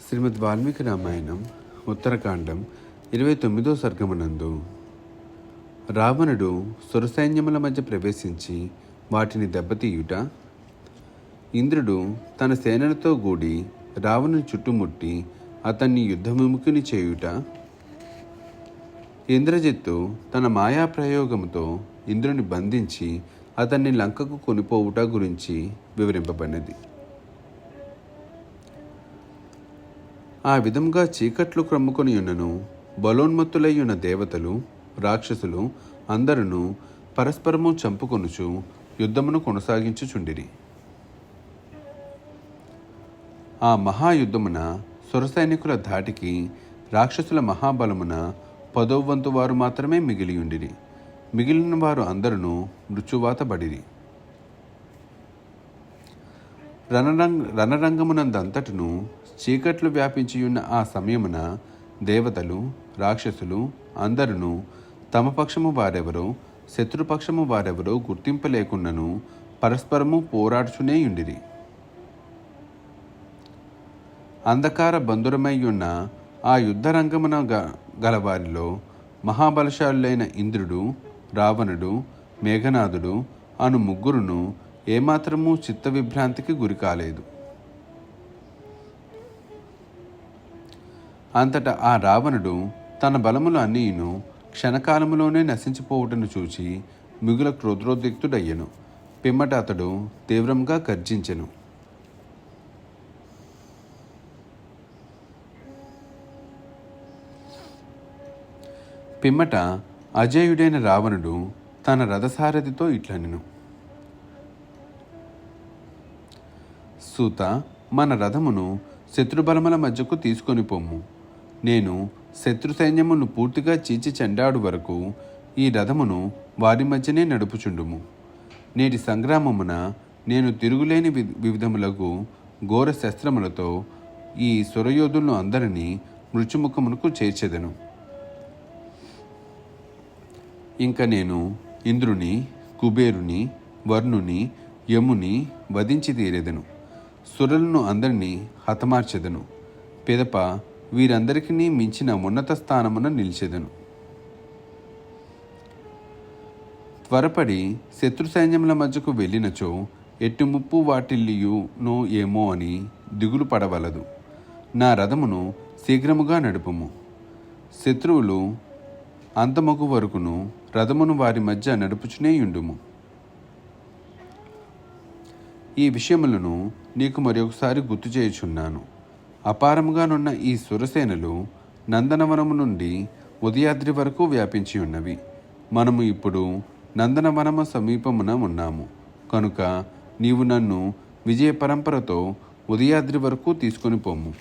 శ్రీమద్ వాల్మీకి రామాయణం ఉత్తరకాండం ఇరవై తొమ్మిదో సర్గమనందు. రావణుడు సురసైన్యముల మధ్య ప్రవేశించి వాటిని దెబ్బతీయుట ఇంద్రుడు తన సేనలతో గూడి రావణుని చుట్టుముట్టి అతన్ని యుద్ధవిముఖుని చేయుట ఇంద్రజిత్తు తన మాయా ప్రయోగంతో ఇంద్రుని బంధించి అతన్ని లంకకు కొనిపోవుట గురించి వివరింపబడినది. ఆ విధంగా చీకట్లు క్రమ్ముకొని ఉన్నను బలోన్మత్తులై ఉన్న దేవతలు రాక్షసులు అందరును పరస్పరము చంపుకొనుచు యుద్ధమును కొనసాగించుచుండిరి. ఆ మహాయుద్ధమున సురసైనికుల ధాటికి రాక్షసుల మహాబలమున పదవ వంతు వారు మాత్రమే మిగిలియుండిరి. మిగిలిన వారు అందరూ మృత్యువాతబడిరి రణరంగ రణరంగమునందంతటను చీకట్లు వ్యాపించియున్న ఆ సమయమున దేవతలు రాక్షసులు అందరును తమ పక్షము వారెవరో శత్రుపక్షము వారెవరో గుర్తింపలేకున్నను పరస్పరము పోరాడుచునే ఉండిరి అంధకార బంధురమై ఉన్న ఆ యుద్ధరంగమున గ గలవారిలో మహాబలశాలులైన ఇంద్రుడు రావణుడు మేఘనాథుడు అను ముగ్గురును ఏమాత్రము చిత్త విభ్రాంతికి గురికాలేదు. అంతటా ఆ రావణుడు తన బలములు అన్నీను క్షణకాలములోనే నశించిపోవుటను చూచి మిగుల క్రోధోద్రిక్తుడయ్యను. పిమ్మట అతడు తీవ్రంగా గర్జించెను. పిమ్మట అజేయుడైన రావణుడు తన రథసారథితో ఇట్లనెను. సూత మన రథమును శత్రుబలముల మధ్యకు తీసుకొని పొమ్ము నేను శత్రు సైన్యమును పూర్తిగా చీచి చెండాడు వరకు ఈ రథమును వారి మధ్యనే నడుపుచుండుము. నేటి సంగ్రామమున నేను తిరుగులేని వి వివిధములకు ఘోర శస్త్రములతో ఈ సురయోధులను అందరినీ మృత్యుముఖమునకు చేర్చెదను. ఇంక నేను ఇంద్రుని కుబేరుని వర్ణుని యముని వధించి తీరెదను. సురులను అందరినీ హతమార్చెదను. పిదప వీరందరికీ మించిన ఉన్నత స్థానమున నిలిచెదను. త్వరపడి శత్రు సైన్యముల మధ్యకు వెళ్ళినచో ఎట్టు ముప్పు వాటిల్లియునో ఏమో అని దిగులు పడవలదు. నా రథమును శీఘ్రముగా నడుపుము. శత్రువులు అంతమగు వరకును రథమును వారి మధ్య నడుపుచునేయుండుము ఈ విషయములను నీకు మరొకసారి గుర్తు చేయుచున్నాను. అపారముగానున్న ఈ సురసేనలు నందనవనము నుండి ఉదయాద్రి వరకు వ్యాపించి ఉన్నవి. మనము ఇప్పుడు నందనవనము సమీపమున ఉన్నాము. కనుక నీవు నన్ను విజయ పరంపరతో ఉదయాద్రి వరకు తీసుకొని పోము.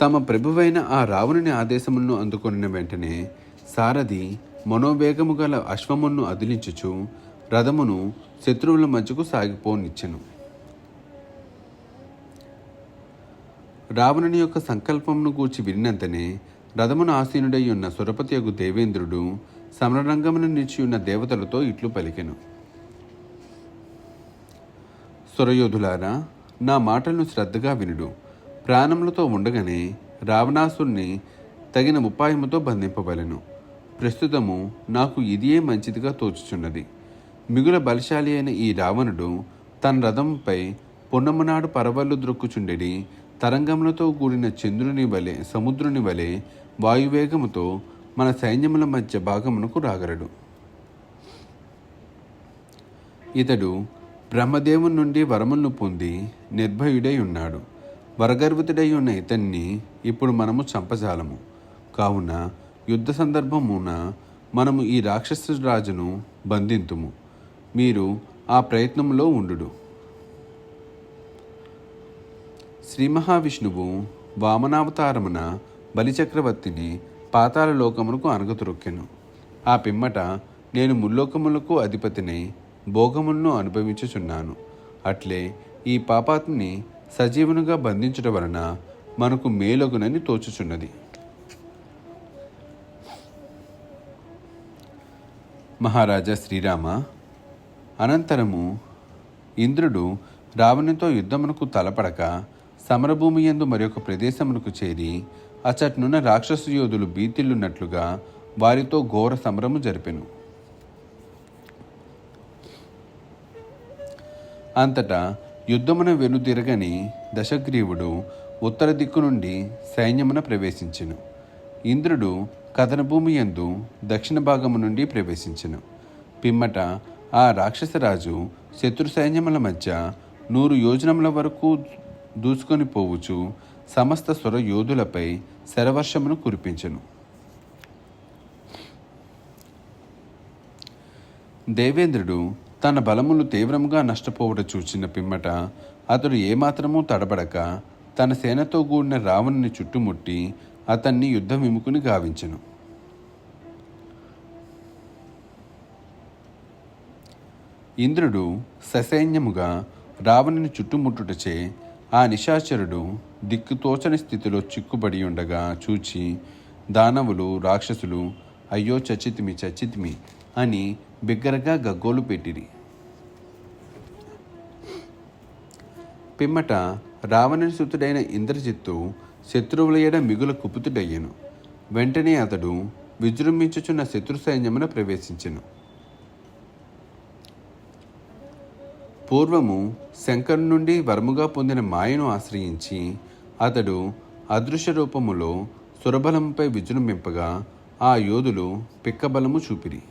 తమ ప్రభువైన ఆ రావణుని ఆదేశములను అందుకొనిన వెంటనే సారథి మనోవేగము గల అశ్వమును అదిలించుచు రథమును శత్రువుల మధ్యకు సాగిపోనిచ్చెను. రావణుని యొక్క సంకల్పమును గూర్చి వినినంతనే రథమును ఆసీనుడై ఉన్న సురపతియగు దేవేంద్రుడు సమరరంగమును నిలిచి ఉన్న దేవతలతో ఇట్లు పలికెను. సురయోధులారా నా మాటలను శ్రద్ధగా వినుడు. ప్రాణములతో ఉండగానే రావణాసుని తగిన ఉపాయముతో బంధింపవలెను ప్రస్తుతము నాకు ఇదియే మంచిదిగా తోచుచున్నది. మిగుల బలశాలి అయిన ఈ రావణుడు తన రథంపై పొన్నమనాడు పరవళ్ళు ద్రొక్కుచుండెడి తరంగములతో కూడిన చంద్రుని వలె సముద్రుని వలె వాయువేగముతో మన సైన్యముల మధ్య భాగమునకు రాగలడు. ఇతడు బ్రహ్మదేవుని నుండి వరములను పొంది నిర్భయుడై ఉన్నాడు వరగర్వితుడై ఉన్న ఇతన్ని ఇప్పుడు మనము చంపజాలము. కావున యుద్ధ సందర్భమున మనము ఈ రాక్షస రాజును బంధింతుము. మీరు ఆ ప్రయత్నంలో ఉండు శ్రీ మహావిష్ణువు వామనావతారమున బలిచక్రవర్తిని పాతాల లోకమునకు అనగతురొక్కెను ఆ పిమ్మట నేను ముల్లోకములకు అధిపతిని భోగములను అనుభవించుచున్నాను. అట్లే ఈ పాపాత్ని సజీవునిగా బంధించడం వలన మనకు మేలగునని తోచుచున్నది. మహారాజా శ్రీరామ అనంతరము ఇంద్రుడు రావణునితో యుద్ధమునకు తలపడక సమరభూమి యందు మరొక ప్రదేశమునకు చేరి అచట్నున్న రాక్షసు యోధులు బీతిల్లున్నట్లుగా వారితో ఘోర సమరము జరిపెను. అంతటా యుద్ధమున వెనుదిరగని దశగ్రీవుడు ఉత్తర దిక్కు నుండి సైన్యమున ప్రవేశించెను. ఇంద్రుడు కథనభూమి యందు దక్షిణ భాగము నుండి ప్రవేశించెను. పిమ్మట ఆ రాక్షసరాజు శత్రు సైన్యముల మధ్య నూరు యోజనముల వరకు దూసుకొని పోవుచు సమస్త స్వర యోధులపై శరవర్షమును కురిపించెను. దేవేంద్రుడు తన బలములు తీవ్రముగా నష్టపోవుట చూచిన పిమ్మట అతడు ఏమాత్రమూ తడబడక తన సేనతో కూడిన రావణుని చుట్టుముట్టి అతన్ని యుద్ధ విముకుని గావించెను. ఇంద్రుడు ససైన్యముగా రావణుని చుట్టుముట్టుటచే ఆ నిశాచరుడు దిక్కుతోచని స్థితిలో చిక్కుబడి ఉండగా చూచి దానవులు రాక్షసులు అయ్యో చచ్చితిమి చచ్చితిమి అని బిగ్గరగా గగ్గోలు పెట్టిరి. పిమ్మట రావణుని సుతుడైన ఇంద్రజిత్తు శత్రువులయ్యడ మిగుల కుపుతుడయ్యను. వెంటనే అతడు విజృంభించుచున్న శత్రు సైన్యమున ప్రవేశించెను. పూర్వము శంకరు నుండి వరముగా పొందిన మాయను ఆశ్రయించి అతడు అదృశ్య రూపములో సురబలంపై విజృంభింపగా ఆ యోధులు పిక్కబలము చూపిరి.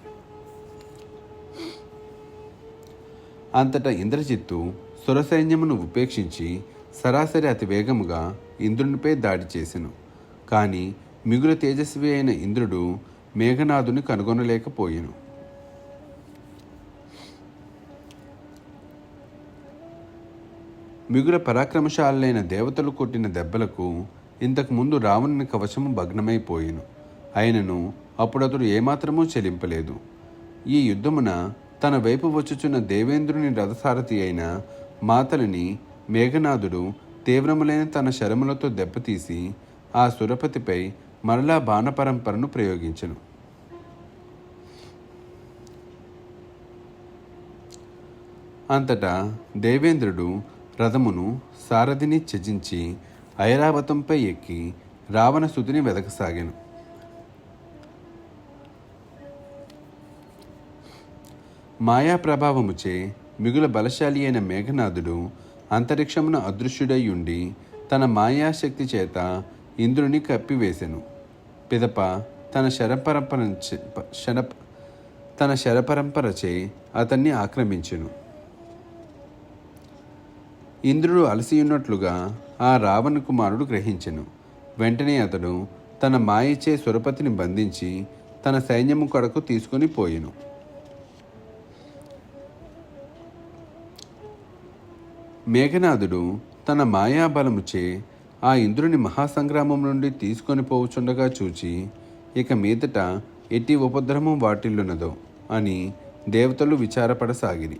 అంతటా ఇంద్రజిత్తు సురసైన్యమును ఉపేక్షించి సరాసరి అతి వేగముగా ఇంద్రునిపై దాడి చేసెను. కానీ మిగుల తేజస్వి అయిన ఇంద్రుడు మేఘనాథుని కనుగొనలేకపోయెను. మిగుల పరాక్రమశాలైన దేవతలు కొట్టిన దెబ్బలకు ఇంతకు ముందు రావణుని కవచము భగ్నమైపోయిను. అయినను అప్పుడతడు ఏమాత్రమూ చెలింపలేదు. ఈ యుద్ధమున తన వైపు వచ్చుచున్న దేవేంద్రుని రథసారథి అయిన మాతలిని మేఘనాథుడు తీవ్రములైన తన శరములతో దెబ్బతీసి ఆ సురపతిపై మరలా బాణపరంపరను ప్రయోగించను. అంతటా దేవేంద్రుడు రథమును సారథిని త్యజించి ఐరావతంపై ఎక్కి రావణ సుతిని వెదకసాగాను. మాయా ప్రభావముచే మిగుల బలశాలి అయిన మేఘనాథుడు అంతరిక్షమున అదృశ్యుడై ఉండి తన మాయాశక్తి చేత ఇంద్రుని కప్పివేశెను పిదప తన శరపరంపర శర తన శరపరంపరచే అతన్ని ఆక్రమించెను. ఇంద్రుడు అలసియున్నట్లుగా ఆ రావణ కుమారుడు గ్రహించెను. వెంటనే అతడు తన మాయచే సురపతిని బంధించి తన సైన్యము కడకు తీసుకొని పోయెను. మేఘనాథుడు తన మాయాబలముచే ఆ ఇంద్రుని మహాసంగ్రామం నుండి తీసుకొని పోవుచుండగా చూచి ఇక మీదట ఎట్టి ఉపద్రవం వాటిల్లున్నదో అని దేవతలు విచారపడసాగిరి.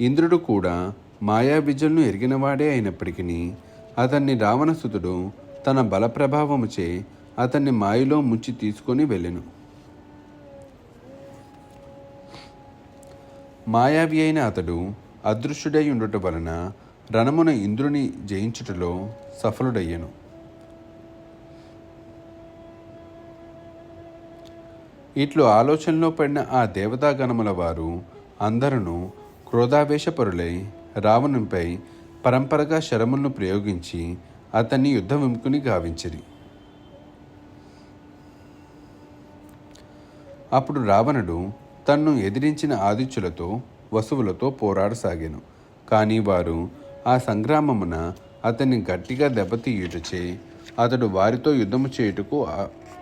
ఇంద్రుడు కూడా మాయా ఎరిగినవాడే అయినప్పటికీ అతన్ని రావణసుతుడు తన బలప్రభావముచే అతన్ని మాయలో ముంచి తీసుకొని వెళ్ళెను. మాయావి అయిన అతడు అదృశ్యుడై ఉండటం వలన రణమున ఇంద్రుని జయించుటలో సఫలుడయ్యను. ఇట్లు ఆలోచనలో పడిన ఆ దేవతాగణముల వారు అందరూ క్రోధావేశపరులై రావణునిపై పరంపరగా శరములను ప్రయోగించి అతన్ని యుద్ధ విముకుని గావించిరి. అప్పుడు రావణుడు తన్ను ఎదిరించిన ఆదిత్యులతో వసువులతో పోరాడసాగాను. కానీ వారు ఆ సంగ్రామమున అతన్ని గట్టిగా దెబ్బతీయుటచే అతడు వారితో యుద్ధము చేయుటకు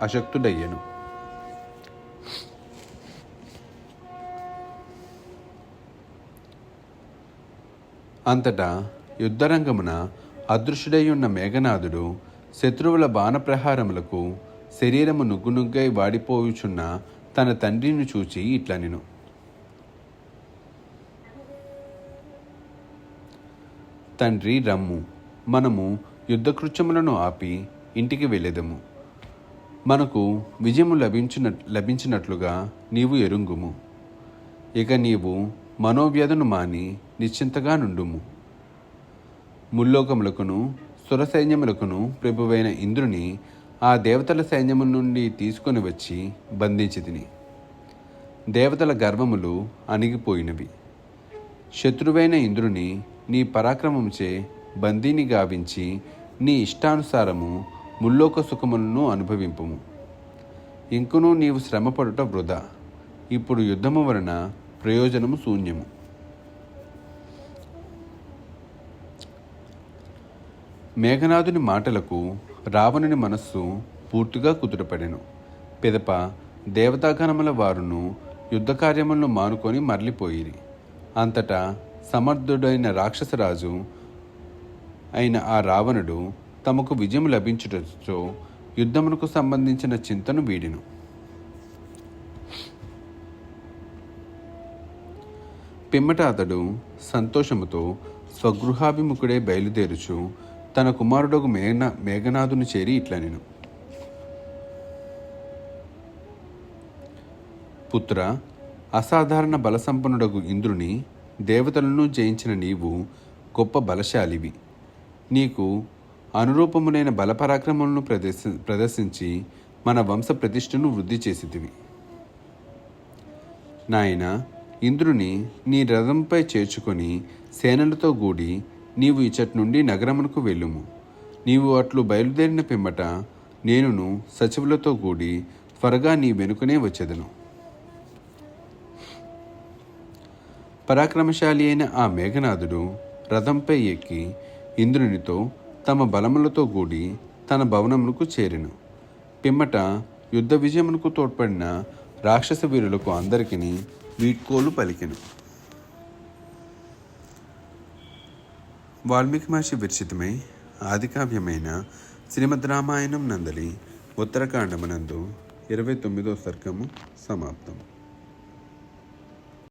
అశక్తుడయ్యాను. అంతటా యుద్ధరంగమున అదృశ్యుడై మేఘనాథుడు శత్రువుల బాణప్రహారములకు శరీరము నుగ్గునుగ్గై వాడిపోయుచున్న తన తండ్రిని చూచి ఇట్లనెను. తండ్రి రమ్ము మనము యుద్ధకృత్యములను ఆపి ఇంటికి వెళ్ళేదము. మనకు విజయము లభించిన లభించినట్లుగా నీవు ఎరుంగుము. ఇక నీవు మనోవ్యధను మాని నిశ్చింతగా నుండుము. ముల్లోకములకును సురసైన్యములకును ప్రభువైన ఇంద్రుని ఆ దేవతల సైన్యము నుండి తీసుకొని వచ్చి బంధించి తిని దేవతల గర్వములు అణిగిపోయినవి. శత్రువైన ఇంద్రుని నీ పరాక్రమముచే బందీని గావించి నీ ఇష్టానుసారము ముల్లోక సుఖములను అనుభవింపుము. ఇంకనూ నీవు శ్రమపడుట వృధా. ఇప్పుడు యుద్ధము వలన ప్రయోజనము శూన్యము. మేఘనాథుని మాటలకు రావణుని మనస్సు పూర్తిగా కుదుటపడెను. పిదప దేవతాగణముల వారును యుద్ధ కార్యములను మానుకొని మరలిపోయిరి. అంతటా సమర్థుడైన రాక్షసరాజు అయిన ఆ రావణుడు తమకు విజయం లభించుటతో యుద్ధమునకు సంబంధించిన చింతను వీడిను. పిమ్మట అతడు సంతోషముతో స్వగృహాభిముఖుడే బయలుదేరుచు తన కుమారుడకు మేఘన మేఘనాథుని చేరి ఇట్లా నేను పుత్ర అసాధారణ బలసంపన్నుడగు ఇంద్రుని దేవతలను జయించిన నీవు గొప్ప బలశాలివి. నీకు అనురూపములైన బలపరాక్రమములను ప్రదర్శి ప్రదర్శించి మన వంశ ప్రతిష్టను వృద్ధి చేసితివి. నాయనా ఇంద్రుని నీ రథంపై చేర్చుకొని సేనలతో గూడి నీవు ఇచ్చటి నుండి నగరమునకు వెళ్ళుము. నీవు అట్లు బయలుదేరిన పిమ్మట నేనును సచివులతో కూడి త్వరగా నీ వెనుకనే వచ్చేదను. పరాక్రమశాలి అయిన ఆ మేఘనాథుడు రథంపై ఎక్కి ఇంద్రునితో తమ బలములతో కూడి తన భవనమునకు చేరెను. పిమ్మట యుద్ధ విజయమునకు తోడ్పడిన రాక్షస వీరులకు అందరికీ వీడ్కోలు పలికెను. వాల్మీకి మహర్షి విరచితమై ఆదికావ్యమైన శ్రీమద్ రామాయణం నందలి ఉత్తరకాండమనందు ఇరవై తొమ్మిదో సర్గము సమాప్తం.